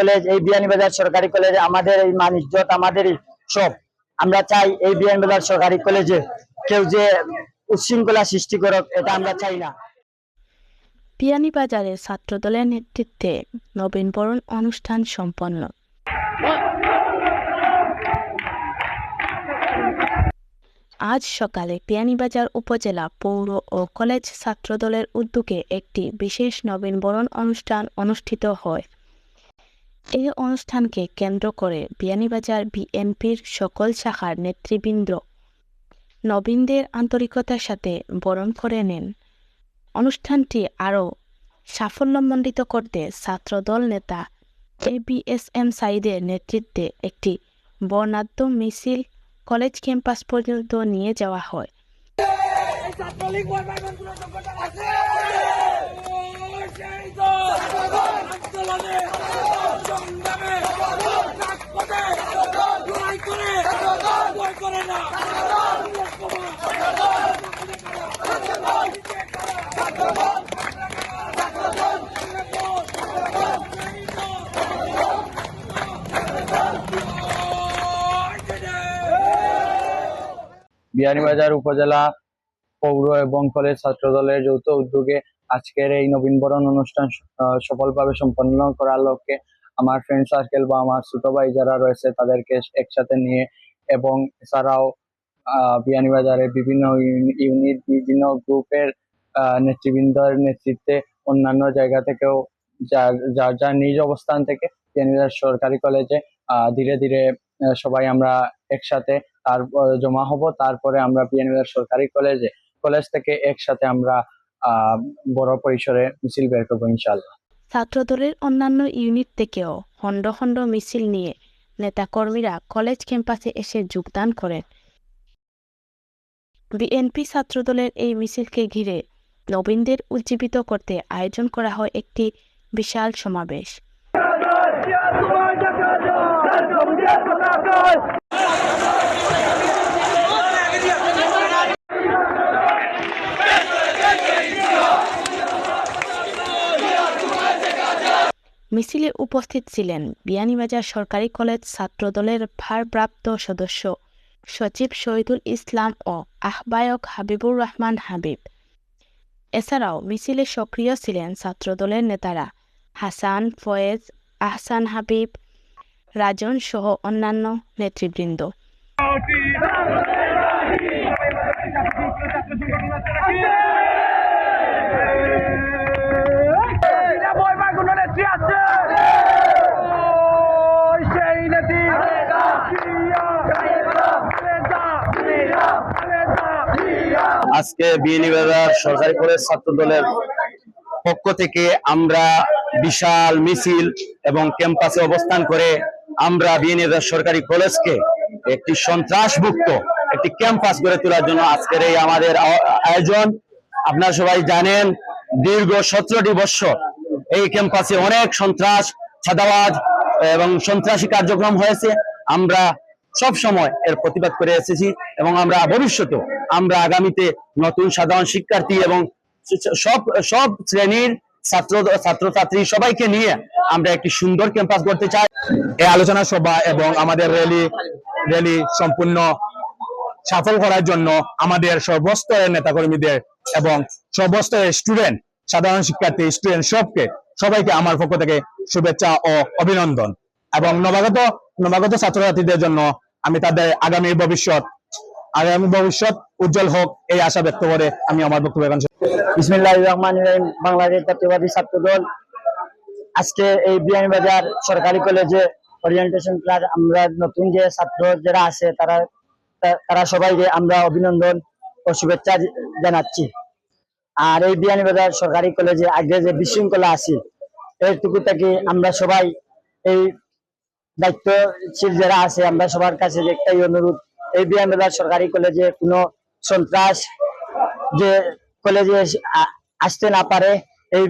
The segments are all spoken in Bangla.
কলেজ এই বিয়ানীবাজার সরকারি কলেজ আমাদের এই মান ইজ্জত আমাদেরই সব। আমরা চাই এই বিয়ানীবাজার সরকারি কলেজে কেউ যে উচ্ছৃঙ্খলা সৃষ্টি করুক, এটা আমরা চাই না। বিয়ানীবাজারে ছাত্রদলের নেতৃত্বে নবীনবরণ অনুষ্ঠান সম্পন্ন। আজ সকালে বিয়ানীবাজার উপজেলা পৌর ও কলেজ ছাত্রদলের উদ্যোগে একটি বিশেষ নবীনবরণ অনুষ্ঠান অনুষ্ঠিত হয়। এই অনুষ্ঠানকে কেন্দ্র করে বিয়ানীবাজার বিএনপির সকল শাখার নেতৃবৃন্দ নবীনদের আন্তরিকতার সাথে বরণ করে নেন। অনুষ্ঠানটি আরও সাফল্যমণ্ডিত করতে ছাত্রদল নেতা এ বি এস এম সাইদের নেতৃত্বে একটি বর্ণাঢ্য মিছিল কলেজ ক্যাম্পাস পর্যন্ত নিয়ে যাওয়া হয়। বিয়ানীবাজার উপজেলা পৌর এবং কলেজ ছাত্র দলের যৌথ উদ্যোগে আজকের এই নবীনবরণ অনুষ্ঠান সফলভাবে সম্পন্ন করার লক্ষ্যে আমার ফ্রেন্ড সার্কেল বা আমার ছোট ভাই যারা রয়েছে তাদেরকে একসাথে নিয়ে এবং এছাড়াও বিয়ানীবাজারের বিভিন্ন ইউনিট বিভিন্ন গ্রুপের নেতৃবৃন্দের নেতৃত্বে অন্যান্য জায়গা থেকেও যার যার নিজ অবস্থান থেকে বিয়ানীবাজার সরকারি কলেজে ধীরে ধীরে সবাই আমরা একসাথে তারপর জমা হব। তারপরে আমরা বিয়ানীবাজার সরকারি কলেজে কলেজ থেকে একসাথে আমরা বড় পরিসরে মিছিল বের করব ইনশাল্লাহ ছাত্রদলের অন্যান্য ইউনিট থেকেও খণ্ড খণ্ড মিছিল নিয়ে নেতাকর্মীরা কলেজ ক্যাম্পাসে এসে যোগদান করেন বিএনপি ছাত্রদলের এই মিছিলকে ঘিরে নবীনদের উজ্জীবিত করতে আয়োজন করা হয় একটি বিশাল সমাবেশ মিছিলে উপস্থিত ছিলেন বিয়ানীবাজার সরকারি কলেজ ছাত্রদলের ভারপ্রাপ্ত সদস্য সচিব শহীদুল ইসলাম ও আহ্বায়ক হাবিবুর রহমান হাবিব। এছাড়াও মিছিলে সক্রিয় ছিলেন ছাত্রদলের নেতারা হাসান, ফয়েজ, আহসান হাবিব, রাজন সহ অন্যান্য নেতৃবৃন্দ। আজকে বিয়ানীবাজার সরকারি কলেজ ছাত্র দলের পক্ষ থেকে আমরা বিশাল মিছিল এবং ক্যাম্পাসে অবস্থান করে আমরা বিয়ানীবাজার সরকারি কলেজকে একটি সন্ত্রাসমুক্ত একটি ক্যাম্পাস গড়ে তোলার জন্য আজকের এই আমাদের আয়োজন। আপনারা সবাই জানেন, দীর্ঘ সতেরোটি বছর এই ক্যাম্পাসে অনেক সন্ত্রাস, ছাদাবাজ এবং সন্ত্রাসী কার্যক্রম হয়েছে। আমরা সব সময় এর প্রতিবাদ করে এসেছি এবং আমরা ভবিষ্যতে আমরা আগামীতে নতুন সাধারণ শিক্ষার্থী এবং সব সব শ্রেণির ছাত্র, ছাত্রছাত্রী সবাইকে নিয়ে আমরা একটি সুন্দর ক্যাম্পাস করতে চাই। এই আলোচনা সভা এবং আমাদের র্যালি র্যালি সম্পূর্ণ সফল করার জন্য আমাদের সর্বস্তরের নেতাকর্মীদের এবং সর্বস্তরের স্টুডেন্ট, সাধারণ শিক্ষার্থী, স্টুডেন্ট সবকে, সবাইকে আমার পক্ষ থেকে শুভেচ্ছা ও অভিনন্দন। এবং নবাগত নবাগত ছাত্রছাত্রীদের জন্য আমি তাদের আগামী ভবিষ্যৎ আগামী ভবিষ্যৎ উজ্জ্বল হোক এই আশা ব্যক্ত করে আমি আমার বক্তব্য এখন রহমান রহিম। বাংলাদেশ জাতীয়বাদী ছাত্র দল আজকে এই বিয়ানীবাজার সরকারি কলেজে ওরিয়েন্টেশন ক্লাস আমরা নতুন যে ছাত্র যারা আছে, তারা তারা সবাইকে আমরা অভিনন্দন ও শুভেচ্ছা জানাচ্ছি। আর এই বিয়ানীবাজার সরকারি কলেজে আগে যে বিশৃঙ্খলা আছে এইটুকু থেকে আমরা সবাই এই দায়িত্বশীল যারা আছে, আমরা সবার কাছে একটাই অনুরোধ, এই বিয়ানীবাজার সরকারি কলেজে কোনো সন্ত্রাস যে কলেজে আসতে না পারে, এই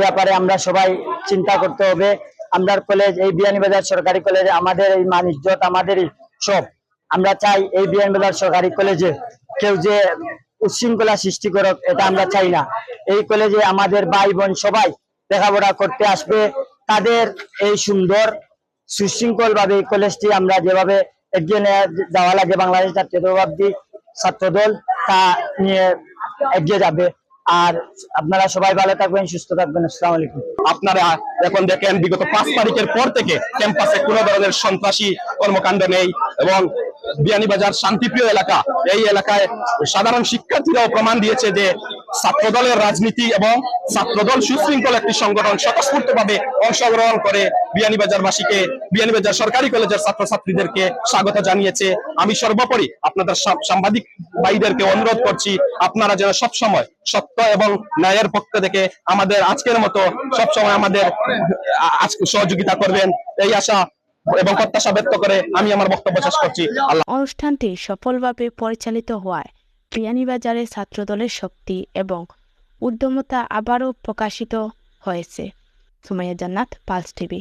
ব্যাপারে আমরা সবাই চিন্তা করতে হবে। আমরা কলেজ এই বিয়ানীবাজার সরকারি কলেজে আমাদের এই মান ইজ্জত আমাদের এই সব। আমরা চাই এই বিয়ানীবাজার সরকারি কলেজে কেউ যে উচ্ছৃঙ্খলা সৃষ্টি করুক, এটা আমরা চাই না। এই কলেজে আমাদের ভাই বোন সবাই লেখাপড়া করতে আসবে, তাদের এই সুন্দর সুশৃঙ্খল ভাবে এই কলেজটি আমরা যেভাবে এগিয়ে নিয়ে যাওয়া লাগে বাংলাদেশ জাতীয়তাবাদী ছাত্রদল, তা নিয়ে এগিয়ে যাবে। আর আপনারা সবাই ভালো থাকবেন, সুস্থ থাকবেন। আসসালামু আলাইকুম। আপনারা এখন দেখেন, বিগত পাঁচ তারিখের পর থেকে ক্যাম্পাসে কোনো ধরনের সন্ত্রাসী কর্মকাণ্ড নেই এবং বিয়ানীবাজার শান্তিপ্রিয় এলাকা, এই এলাকায় সাধারণ শিক্ষার্থীরাও প্রমাণ দিয়েছে যে ছাত্রদলের রাজনীতি এবং ছাত্রদল সুশৃঙ্খল একটি সংগঠন স্বতঃস্ফূর্তভাবে অংশগ্রহণ করে বিয়ানীবাজারবাসীকে বিয়ানীবাজার সরকারি কলেজের ছাত্রছাত্রীদেরকে স্বাগত জানিয়েছে। আমি সর্বোপরি আপনাদের সাংবাদিক ভাইদেরকে অনুরোধ করছি, আপনারা যেন সবসময় সত্য এবং ন্যায়ের পক্ষ থেকে আমাদের আজকের মতো সবসময় আমাদের আজকে সহযোগিতা করবেন। এই আশা এবং প্রত্যাশা ব্যক্ত করে আমি আমার বক্তব্য শেষ করছি। আল্লাহ অনুষ্ঠানটি সফলভাবে পরিচালিত হওয়ায় বিয়ানীবাজারে ছাত্রদলের শক্তি এবং উদ্যমতা আবারও প্রকাশিত হয়েছে। সুমাইয়া জান্নাত পালস টিভি।